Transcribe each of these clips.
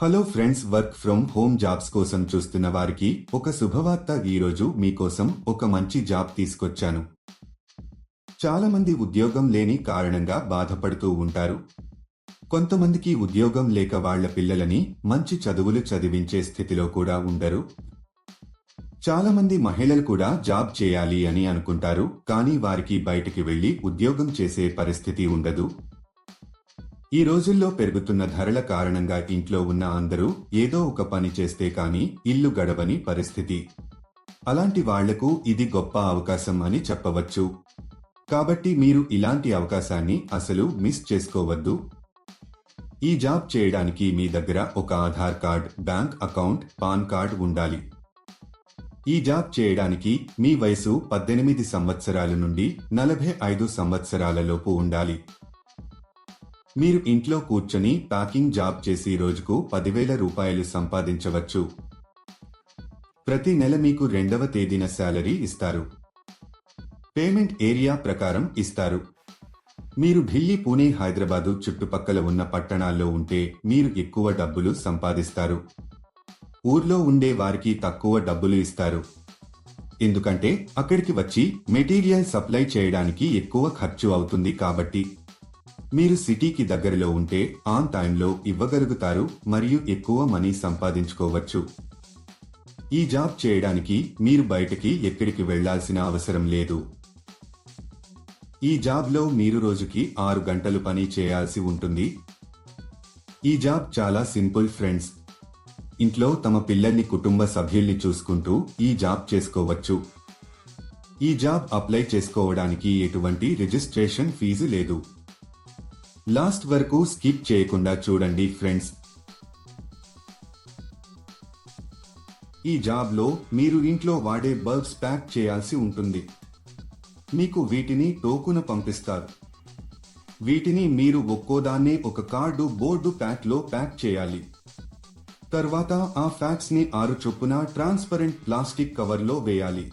Hello friends work from home jobs కోసం చూస్తున్న వారికి ఒక శుభవార్త ఈరోజు మీకోసం ఒక మంచి జాబ్ తీసుకొచ్చాను. చాలా మంది ఉద్యోగం లేని కారణంగా బాధపడుతూ ఉంటారు. కొంతమందికి ఉద్యోగం లేక వాళ్ళ పిల్లలని మంచి చదువులు చదివించే స్థితిలో కూడా ఉండరు. చాలామంది మహిళలు కూడా జాబ్ చేయాలి అని అనుకుంటారు కానీ వారికి బయటికి వెళ్ళి ఉద్యోగం చేసే పరిస్థితి ఉండదు. ఈ రోజుల్లో పెరుగుతున్న ధరల కారణంగా ఇంట్లో ఉన్న అందరూ ఏదో ఒక పని చేస్తే కానీ ఇల్లు గడవని పరిస్థితి. అలాంటి వాళ్ళకు ఇది గొప్ప అవకాశం అని చెప్పవచ్చు. కాబట్టి మీరు ఇలాంటి అవకాశాన్ని అసలు మిస్ చేసుకోవద్దు. ఈ జాబ్ చేయడానికి మీ దగ్గర ఒక Aadhaar card bank account PAN card ఉండాలి. ఈ జాబ్ చేయడానికి మీ వయసు పద్దెనిమిది సంవత్సరాల నుండి నలభై ఐదు సంవత్సరాలలోపు ఉండాలి. మీరు ఇంట్లో కూర్చొని ప్యాకింగ్ జాబ్ చేసి రోజుకు పదివేల రూపాయలు సంపాదించవచ్చు. ప్రతి నెల మీకు రెండవ తేదీన శాలరీ ఇస్తారు. పేమెంట్ ఏరియా ప్రకారం ఇస్తారు. మీరు ఢిల్లీ పూణే హైదరాబాదు చుట్టుపక్కల ఉన్న పట్టణాల్లో ఉంటే మీరు ఎక్కువ డబ్బులు సంపాదిస్తారు. ఊర్లో ఉండే వారికి తక్కువ డబ్బులు ఇస్తారు. ఎందుకంటే అక్కడికి వచ్చి మెటీరియల్ సప్లై చేయడానికి ఎక్కువ ఖర్చు అవుతుంది కాబట్టి. మీరు సిటీకి దగ్గరలో ఉంటే ఆన్ టైంలో ఇవ్వగలుగుతారు మరియు ఎక్కువ మనీ సంపాదించుకోవచ్చు. ఈ జాబ్ చేయడానికి మీరు బయటకి ఎక్కడికి వెళ్ళాల్సిన అవసరం లేదు. ఈ జాబ్లో మీరు రోజుకి ఆరు గంటలు పని చేయాల్సి ఉంటుంది. ఈ జాబ్ చాలా సింపుల్ ఫ్రెండ్స్. ఇంట్లో తమ పిల్లల్ని కుటుంబ సభ్యుల్ని చూసుకుంటూ ఈ జాబ్ చేసుకోవచ్చు. ఈ జాబ్ అప్లై చేసుకోవడానికి ఎటువంటి రిజిస్ట్రేషన్ ఫీజు లేదు. లాస్ట్ వరకు స్కిప్ చేయకుండా చూడండి ఫ్రెండ్స్. ఈ జాబ్లో మీరు ఇంట్లో వాడే బల్బ్స్ ప్యాక్ చేయాల్సి ఉంటుంది. మీకు వీటిని టోకున పంపిస్తారు. వీటిని మీరు ఒక్కోదాన్నే ఒక కార్డు బోర్డు ప్యాక్లో ప్యాక్ చేయాలి. తర్వాత ఆ ఫ్యాక్స్ని ఆరు చొప్పున ట్రాన్స్పరెంట్ ప్లాస్టిక్ కవర్లో వేయాలి.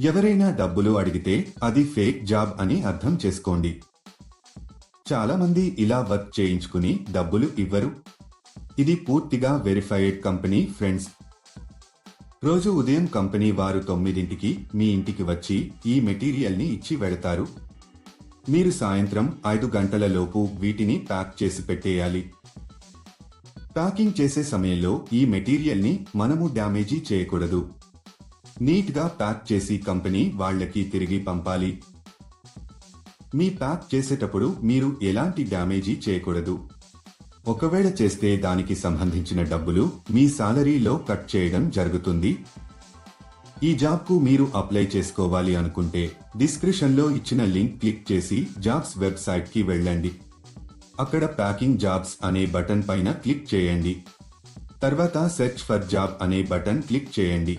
ఎవరైనా డబ్బులు అడిగితే అది ఫేక్ జాబ్ అని అర్థం చేసుకోండి. చాలా మంది ఇలా వర్క్ చేయించుకుని డబ్బులు ఇవ్వరు. ఇది పూర్తిగా వెరిఫైడ్ కంపెనీ ఫ్రెండ్స్. రోజు ఉదయం కంపెనీ వారు తొమ్మిదింటికి మీ ఇంటికి వచ్చి ఈ మెటీరియల్ని ఇచ్చి వెడతారు మీరు సాయంత్రం ఐదు గంటల లోపు వీటిని ప్యాక్ చేసి పెట్టేయాలి. ప్యాకింగ్ చేసే సమయంలో ఈ మెటీరియల్ని మనము డ్యామేజీ చేయకూడదు. నీట్గా ప్యాక్ చేసి కంపెనీ వాళ్ళకి తిరిగి పంపాలి. మీ ప్యాక్ చేసేటప్పుడు మీరు ఎలాంటి డ్యామేజీ చేయకూడదు. ఒకవేళ చేస్తే దానికి సంబంధించిన డబ్బులు మీ సాలరీలో కట్ చేయడం జరుగుతుంది. ఈ జాబ్కు మీరు అప్లై చేసుకోవాలి అనుకుంటే డిస్క్రిప్షన్లో ఇచ్చిన లింక్ క్లిక్ చేసి జాబ్స్ వెబ్సైట్కి వెళ్ళండి. అక్కడ ప్యాకింగ్ జాబ్స్ అనే బటన్ పైన క్లిక్ చేయండి. తర్వాత సెర్చ్ ఫర్ జాబ్ అనే బటన్ క్లిక్ చేయండి.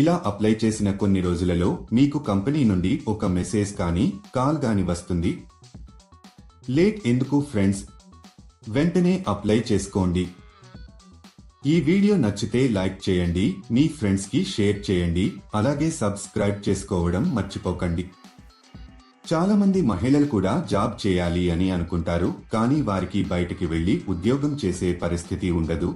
ఇలా అప్లై చేసిన కొన్ని రోజులలో మీకు కంపెనీ నుండి ఒక మెసేజ్ కానీ కాల్ గాని వస్తుంది. లేట్ ఎందుకు ఫ్రెండ్స్? వెంటనే అప్లై చేసుకోండి. ఈ వీడియో నచ్చితే లైక్ చేయండి మీ ఫ్రెండ్స్కి షేర్ చేయండి అలాగే సబ్స్క్రైబ్ చేసుకోవడం మర్చిపోకండి. చాలా మంది మహిళలు కూడా జాబ్ చేయాలి అని అనుకుంటారు కానీ వారికి బయటికి వెళ్ళి ఉద్యోగం చేసే పరిస్థితి ఉండదు.